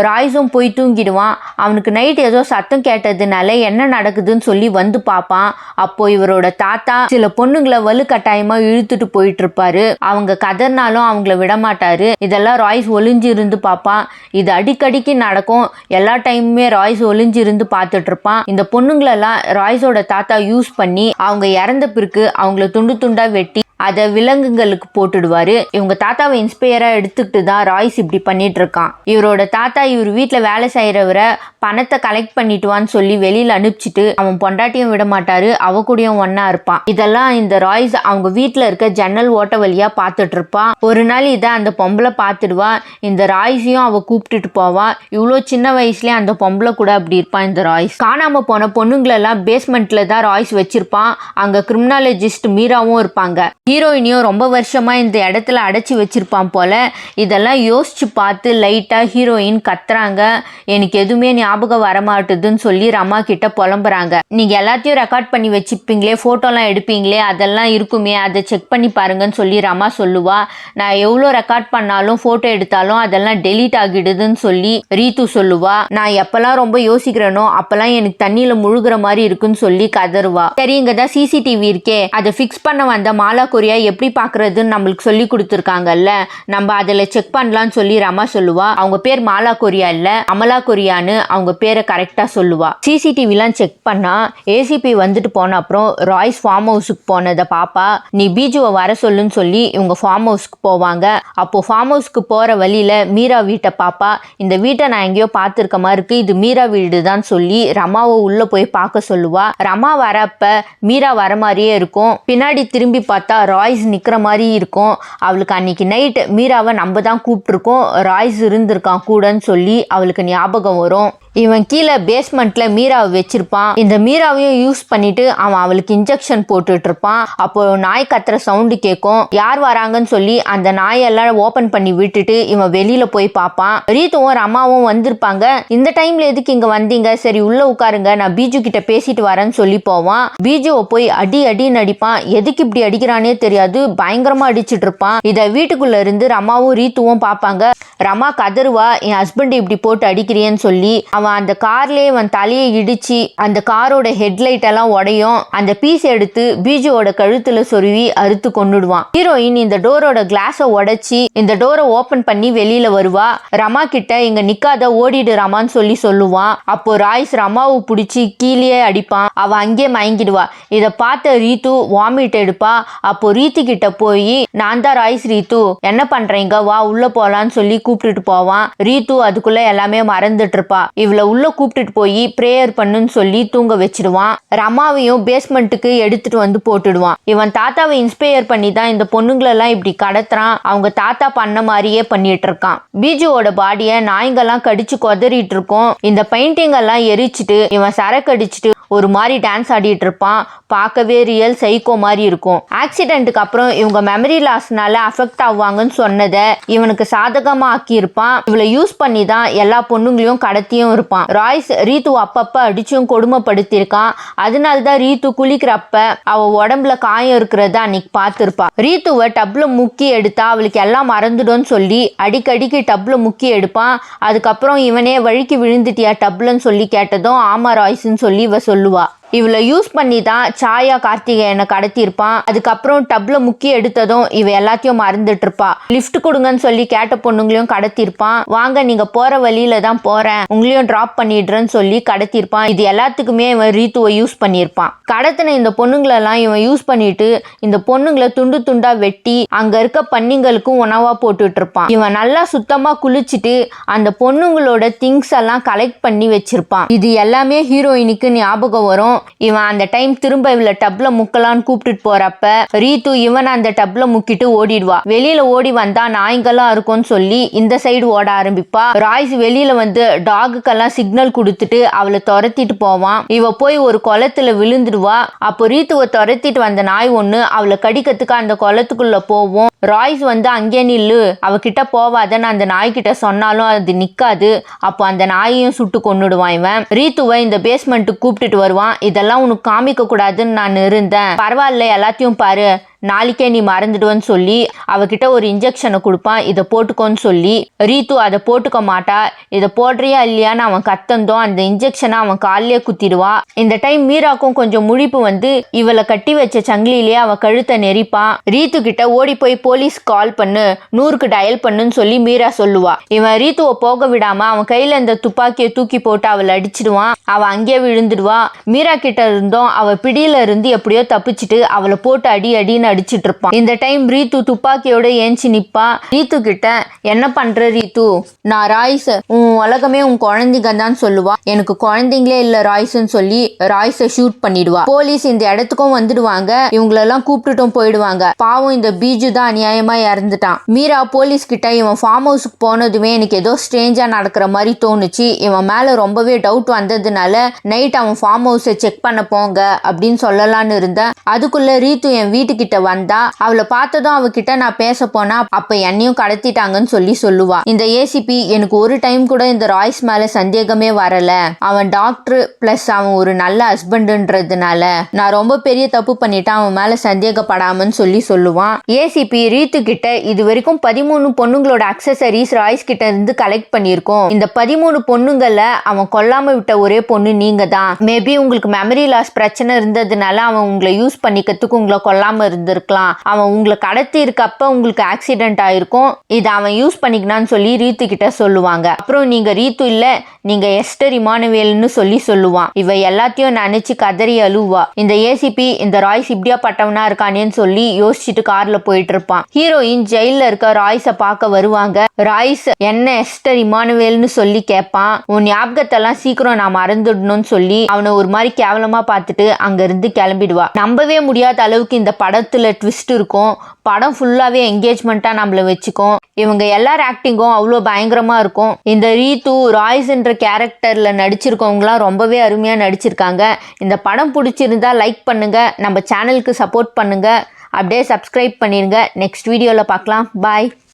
S1: ராய்ஸும் போய் தூங்கிடுவான். அவனுக்கு நைட் ஏதோ சத்தம் கேட்டதுனால என்ன நடக்குதுன்னு சொல்லி வந்து பார்ப்பான். அப்போ இவரோட தாத்தா சில பொண்ணுங்களை வலுக்கட்டாயமா இழுத்துட்டு போயிட்டு இருப்பாரு. அவங்க கதர்னாலும் அவங்கள விடமாட்டாரு. இதெல்லாம் ராய்ஸ் ஒளிஞ்சு இருந்து பார்ப்பான். இது அடிக்கடிக்கு நடக்கும். எல்லா டைமுமே ராய்ஸ் ஒளிஞ்சு இருந்து பார்த்துட்டு இருப்பான். இந்த பொண்ணுங்களெல்லாம் ராய்ஸோட தாத்தா யூஸ் பண்ணி அவங்க இறந்த பிறகு அவங்கள துண்டு துண்டா வெட்டி அதை விலங்குகளுக்கு போட்டுடுவாரு. இவங்க தாத்தாவை இன்ஸ்பயரா எடுத்துக்கிட்டு தான் ராய்ஸ் இப்படி பண்ணிட்டு இருக்கான். இவரோட தாத்தா இவர் வீட்டில் வேலை செய்கிறவரை பணத்தை கலெக்ட் பண்ணிட்டுவான்னு சொல்லி வெளியில் அனுப்பிச்சிட்டு அவன் பொண்டாட்டியும் விட மாட்டாரு அவ கூடயும் ஒன்றா இருப்பான். இதெல்லாம் இந்த ராய்ஸ் அவங்க வீட்டில் இருக்க ஜன்னல் ஓட்ட வழியா பார்த்துட்டு இருப்பான் ஒரு நாள் இதை அந்த பொம்பளை பார்த்துடுவா. இந்த ராய்ஸையும் அவ கூப்பிட்டுட்டு போவா. இவ்வளோ சின்ன வயசுலயே அந்த பொம்பளை கூட அப்படி இருப்பான் இந்த ராய்ஸ். காணாம போன பொண்ணுங்களெல்லாம் பேஸ்மெண்ட்ல தான் ராய்ஸ் வச்சிருப்பான் அங்க கிரிமினாலஜிஸ்ட் மீராவும் இருப்பாங்க. ஹீரோயினையும் ரொம்ப வருஷமா இந்த இடத்துல அடைச்சி வச்சிருப்பான் போல. இதெல்லாம் யோசிச்சு பார்த்து லைட்டா ஹீரோயின் கத்துறாங்க. எனக்கு எதுவுமே ஞாபகம் காட்டுதுன்னு சொல்லி ரமா கிட்ட புலம்புறாங்க. நீங்க எல்லாத்தையும் ரெக்கார்ட் பண்ணி வச்சுப்பீங்களே போட்டோலாம் எடுப்பீங்களே அதெல்லாம் இருக்குமே அதை செக் பண்ணி பாருங்கன்னு சொல்லி ரமா சொல்லுவா. நான் எவ்வளோ ரெக்கார்ட் பண்ணாலும் போட்டோ எடுத்தாலும் அதெல்லாம் டெலீட் ஆகிடுதுன்னு சொல்லி ரீத்து சொல்லுவா. நான் எப்பெல்லாம் ரொம்ப யோசிக்கிறேனோ அப்பெல்லாம் எனக்கு தண்ணியில முழுகுற மாதிரி இருக்குன்னு சொல்லி கதறுவா. சரி இங்க தான் சிசிடிவி இருக்கே. அதை ஃபிக்ஸ் பண்ண வந்த மாலா கொரியா எப்படி பாக்குறதுன்னு நம்மளுக்கு சொல்லி கொடுத்துருக்காங்கல்ல. நம்ம அதில் செக் பண்ணலாம்னு சொல்லி ரமா சொல்லுவா. அவங்க பேர் மாலா கொரியா இல்ல அமலா கொரியான்னு அவங்க பேரை கரெக்டாக சொல்லுவா. சிசிடிவிலாம் செக் பண்ணா ஏசிபி வந்துட்டு போன அப்புறம் ராய்ஸ் ஃபார்ம் ஹவுஸுக்கு போனதை பாப்பா. நீ பீஜுவை வர சொல்லுன்னு சொல்லி இவங்க ஃபார்ம் ஹவுஸ்க்கு போவாங்க. அப்போ ஃபார்ம் ஹவுஸ்க்கு போகிற வழியில் மீரா வீட்டை பாப்பா. இந்த வீட்டை நான் எங்கேயோ பார்த்துருக்க மாதிரி இருக்கு. இது மீரா வீடு தான் சொல்லி ரமாவை உள்ள போய் பார்க்க சொல்லுவா. ரமா வரப்ப மீரா வர மாதிரியே இருக்கும். பின்னாடி திரும்பி பார்த்தா ராய்ஸ் நிற்கிற மாதிரி இருக்கும். அவளுக்கு அன்னைக்கு நைட் மீராவை நம்ம தான் கூப்பிட்டுருக்கோம். ராய்ஸ் இருந்திருக்கான் கூடன்னு சொல்லி அவளுக்கு ஞாபகம் வரும். இவன் கீழே பேஸ்மெண்ட்ல மீராவை வச்சிருப்பான். இந்த மீராவையும் யூஸ் பண்ணிட்டு அவன் அவளுக்கு இன்ஜெக்ஷன் போட்டுட்டு இருப்பான் அப்போ நாய் கத்துற சவுண்டு கேட்கும் யார் வராங்கன்னு சொல்லி அந்த நாயெல்லாம் ஓபன் பண்ணி விட்டுட்டு இவன் வெளியில போய் பார்ப்பான். ரீத்துவும் ரமாவும் வந்திருப்பாங்க. இந்த டைம்ல எதுக்கு இங்க வந்தீங்க? சரி உள்ள உட்காருங்க. நான் பீஜு கிட்ட பேசிட்டு வரேன்னு சொல்லி போவான். பீஜுவை போய் அடி அடி நடிப்பான் எதுக்கு இப்படி அடிக்கிறானே தெரியாது. பயங்கரமா அடிச்சிட்டு இருப்பான் இத வீட்டுக்குள்ள இருந்து ரமாவும் ரீத்துவும் பார்ப்பாங்க. ரமா கதறுவா என் ஹஸ்பண்ட் இப்படி போட்டு அடிக்கிறியேன்னு சொல்லி அவன் அந்த கார்லயே அவன் தலையை இடிச்சு அந்த காரோட ஹெட்லைட் எல்லாம் உடையும் அந்த பீஸ் எடுத்து பீஜுவோட கழுத்துல சொருவி அறுத்து கொண்டுடுவான் ஹீரோயின் இந்த டோரோட கிளாஸை உடைச்சி இந்த டோரை ஓபன் பண்ணி வெளியில வருவா. ரமா கிட்ட இங்க நிக்காத ஓடிடு ரமான்னு சொல்லி சொல்லுவான். அப்போ ராய்ஸ் ரமாவை பிடிச்சி கீழே அடிப்பான். அவ அங்கேயே மயங்கிடுவா. இதை பார்த்த ரீத்து வாமிட் எடுப்பா. அப்போ ரீத்து கிட்ட போய் நான் தான் ராய்ஸ் ரீத்து. என்ன பண்றீங்க? வா உள்ள போலான்னு சொல்லி கூப்பிட்டுட்டு போவான். ரீத்து அதுக்குள்ள எல்லாமே மறந்துட்டு இருப்பா இவளை உள்ள கூப்பிட்டுட்டு போய் ப்ரேயர் பண்ணுன்னு சொல்லி தூங்க வச்சிடுவான் ரமாவையும் பேஸ்மெண்ட்டுக்கு எடுத்துட்டு வந்து போட்டுடுவான். இவன் தாத்தாவை இன்ஸ்பயர் பண்ணி தான் இந்த பொண்ணுங்களெல்லாம் இப்படி கடத்துறான். அவங்க தாத்தா பண்ண மாதிரியே பண்ணிட்டு இருக்கான் பீஜுவோட பாடியை நாய்ங்கெல்லாம் கடிச்சு கொதறிட்டு இருக்கும் இந்த பெயிண்டிங் எல்லாம் எரிச்சிட்டு இவன் சரக்கு அடிச்சிட்டு ஒரு மாதிரி டான்ஸ் ஆடிட்டு இருப்பான் பார்க்கவே ரியல் சைக்கோ மாதிரி இருக்கும். ஆக்சிடென்ட்டுக்கு அப்புறம் இவங்க மெமரி லாஸ்னால அஃபெக்ட் ஆவாங்கன்னு சொன்னதை இவனுக்கு சாதகமாக ஆக்கி ஆக்கியிருப்பான் இவளை யூஸ் பண்ணி தான் எல்லா பொண்ணுங்களையும் கடத்தியும் இருப்பான். ராய்ஸ் ரீத்து அப்பப்ப அடிச்சும் கொடுமைப்படுத்தியிருக்கான். அதனால தான் ரீத்து குளிக்கிறப்ப அவ உடம்புல காயம் இருக்கிறத அன்னைக்கு பார்த்துருப்பா. ரீத்துவை டப்ல முக்கி எடுத்தா அவளுக்கு எல்லாம் மறந்துடும் சொல்லி அடிக்கடிக்கு டப்ல முக்கி எடுப்பான். அதுக்கப்புறம் இவனே வழுக்கி விழுந்துட்டியா டப்லன்னு சொல்லி கேட்டதும் ஆமா ராய்ஸ்ன்னு சொல்லி இவ சொல்லுவா. இவளை யூஸ் பண்ணி தான் சாயா கார்த்திகேயனை கடத்தியிருப்பான். அதுக்கப்புறம் டப்ல முக்கி எடுத்ததும் இவ எல்லாத்தையும் மறந்துட்டு இருப்பா. லிஃப்ட் கொடுங்கன்னு சொல்லி கேட்ட பொண்ணுங்களையும் கடத்தியிருப்பான். வாங்க நீங்க போற வழியில தான் போறேன். உங்களையும் டிராப் பண்ணிடுறேன்னு சொல்லி கடத்தியிருப்பான். இது எல்லாத்துக்குமே இவன் ரீத்துவை யூஸ் பண்ணியிருப்பான். கடத்தின இந்த பொண்ணுங்களெல்லாம் இவன் யூஸ் பண்ணிட்டு இந்த பொண்ணுங்களை துண்டு துண்டா வெட்டி அங்க இருக்க பன்னிங்களுக்கும் உணவா போட்டுட்டு இருப்பான். இவன் நல்லா சுத்தமா குளிச்சுட்டு அந்த பொண்ணுங்களோட திங்ஸ் எல்லாம் கலெக்ட் பண்ணி வச்சிருப்பான். இது எல்லாமே ஹீரோயினுக்கு ஞாபகம் வரும். இவன் அந்த டைம் திரும்ப இவள டப்ல முக்கலான்னு கூப்பிட்டுட்டு போறப்ப ரீத்து இவன் அந்த டப்ல முக்கிட்டு ஓடிடுவா. வெளியில ஓடி வந்தா நாய்ங்கெல்லாம் இருக்கும்னு சொல்லி இந்த சைடு ஓட ஆரம்பிப்பா. ராய்ஸ் வெளியில வந்து டாகுக்கெல்லாம் சிக்னல் கொடுத்துட்டு அவளை துரத்திட்டு போவான். இவ போய் ஒரு குளத்துல விழுந்துடுவா. அப்போ ரீத்துவை துரத்திட்டு வந்த நாய் ஒண்ணு அவளை கடிக்கிறதுக்கு அந்த குளத்துக்குள்ள போவோம். ராய்ஸ் வந்து அங்கே நில்லு. அவகிட்ட போவாதன்னு அந்த நாய்கிட்ட சொன்னாலும் அது நிக்காது. அப்போ அந்த நாயையும் சுட்டு கொண்டுடுவான் இவன். ரீத்துவை இந்த பேஸ்மெண்ட்டுக்கு கூப்பிட்டுட்டு வருவான். இதெல்லாம் உனக்கு காமிக்க கூடாதுன்னு நான் இருந்தேன். பரவாயில்ல எல்லாத்தையும் பாரு. நாளைக்கே நீ மறந்துடுவேன்னு சொல்லி அவகிட்ட ஒரு இன்ஜெக்ஷனை கொடுப்பான் இதை போட்டுக்கோன்னு சொல்லி. ரீத்து அதை போட்டுக்க மாட்டா. இதை போடுறியா இல்லையான்னு அவன் கத்தந்தோம். அந்த இன்ஜெக்ஷனை அவன் காலிலே குத்திடுவா. இந்த டைம் மீராக்கும் கொஞ்சம் முழிப்பு வந்து இவளை கட்டி வச்ச சங்கிலிலேயே அவன் கழுத்தை நெரிப்பான் ரீத்து கிட்ட ஓடி போய் போலீஸ் கால் பண்ணு நூறுக்கு டயல் பண்ணுன்னு சொல்லி மீரா சொல்லுவா. இவன் ரீத்துவை போக விடாம அவன் கையில இந்த துப்பாக்கியை தூக்கி போட்டு அவளை அடிச்சிடுவான். அவ அங்கேயே விழுந்துடுவா. மீரா கிட்ட இருந்தும். அவ பிடியில இருந்து எப்படியோ தப்பிச்சிட்டு அவளை போட்டு அடி அடின்னு அடிச்சிட்டு இருப்பான் இந்த டைம் ரீத்து துப்பாக்கியோட ஏஞ்சி நிப்பா. ரீத்து கிட்ட என்ன பண்ற ரீத்து? நான் ராய்ஸ் உன் உலகமே உன் குழந்தைங்க தான் சொல்லுவா. எனக்கு குழந்தைங்களே இல்ல ராய்ஸ்ன்னு சொல்லி ராய்ஸை ஷூட் பண்ணிடுவா. போலீஸ் இந்த இடத்துக்கும் வந்துடுவாங்க. இவங்களெல்லாம் கூப்பிட்டுட்டும் போயிடுவாங்க. பாவம் இந்த பீஜு தான் அநியாயமா இறந்துட்டான். மீரா போலீஸ் கிட்ட இவன் ஃபார்ம் ஹவுஸுக்கு போனதுமே எனக்கு ஏதோ ஸ்ட்ரேஞ்சா நடக்கிற மாதிரி தோணுச்சு. இவன் மேல ரொம்பவே டவுட் வந்ததுனால நைட் அவன் ஃபார்ம் ஹவுஸை செக் பண்ண போங்க அப்படின்னு சொல்லலான்னு இருந்தேன். அதுக்குள்ள ரீத்து என் வீட்டுக்கிட்ட வந்தா அவளை பார்த்ததும் அவகிட்ட நான் பேச போனா அப்ப என்னையும் கடத்திட்டாங்கன்னு சொல்லி சொல்லுவா. இந்த ஏசிபி எனக்கு ஒரு டைம் கூட இந்த ராய்ஸ் மேல சந்தேகமே வரல. அவன் டாக்டர் பிளஸ் அவன் ஒரு நல்ல ஹஸ்பண்டுன்றதுனால நான் ரொம்ப பெரிய தப்பு பண்ணிட்டு அவன் மேல சந்தேகப்படாமன்னு சொல்லி சொல்லுவான் ஏசிபி ரீத்து கிட்ட இது வரைக்கும் பதிமூணு பொண்ணுங்களோட அக்சசரிஸ் ராய்ஸ் கிட்ட இருந்து கலெக்ட் பண்ணியிருக்கோம். இந்த பதிமூணு பொண்ணுங்களை அவன் கொல்லாம விட்ட ஒரே பொண்ணு நீங்க தான் மேபி உங்களுக்கு மெமரி லாஸ் பிரச்சனை இருந்ததுனால அவன் உங்களை யூஸ் பண்ணிக்கிறதுக்கு உங்களை கொல்லாம இருந்திருக்கலாம். அவன் உங்களை கடத்தி இருக்கப்ப உங்களுக்கு ஆக்சிடென்ட் ஆயிருக்கும். இதை அவன் யூஸ் பண்ணிக்கினான்னு சொல்லி ரீத்து கிட்ட சொல்லுவாங்க. அப்புறம் நீங்க ரீத்து இல்ல நீங்க எஸ்டர் இமானுவேல்னு சொல்லி சொல்லுவான். இவ எல்லாத்தையும் நினைச்சு கதறி அழுவா. இந்த ஏசிபி இந்த ராய்ஸ் இப்படியா பட்டவனா இருக்கானேன்னு சொல்லி யோசிச்சுட்டு கார்ல போயிட்டு இருப்பான். ஹீரோயின் ஜெயில இருக்க ராய்ஸை பார்க்க வருவாங்க. ராய்ஸ் என்ன எஸ்டர் இமானுவேல்னு சொல்லி கேட்பான் உன் ஞாபகத்தெல்லாம் சீக்கிரம் நான் மறந்துடணும்னு சொல்லி அவனை ஒரு மாதிரி கேவலமா பார்த்துட்டு அங்க இருந்து கிளம்பிடுவா. நம்பவே முடியாத அளவுக்கு இந்த படத்துல ட்விஸ்ட் இருக்கும். படம் ஃபுல்லாகவே என்கேஜ்மெண்ட்டாக நம்மள வச்சுக்கும். இவங்க எல்லார் ஆக்டிங்கும் அவ்வளோ பயங்கரமாக இருக்கும். இந்த ரீத்து ராய்ஸ்ன்ற என்ற கேரக்டரில் நடிச்சிருக்கவங்களாம் ரொம்பவே அருமையாக நடிச்சிருக்காங்க. இந்த படம் பிடிச்சிருந்தா லைக் பண்ணுங்கள் நம்ம சேனலுக்கு சப்போர்ட் பண்ணுங்கள் அப்படியே சப்ஸ்கிரைப் பண்ணிடுங்க நெக்ஸ்ட் வீடியோவில் பார்க்கலாம். பாய்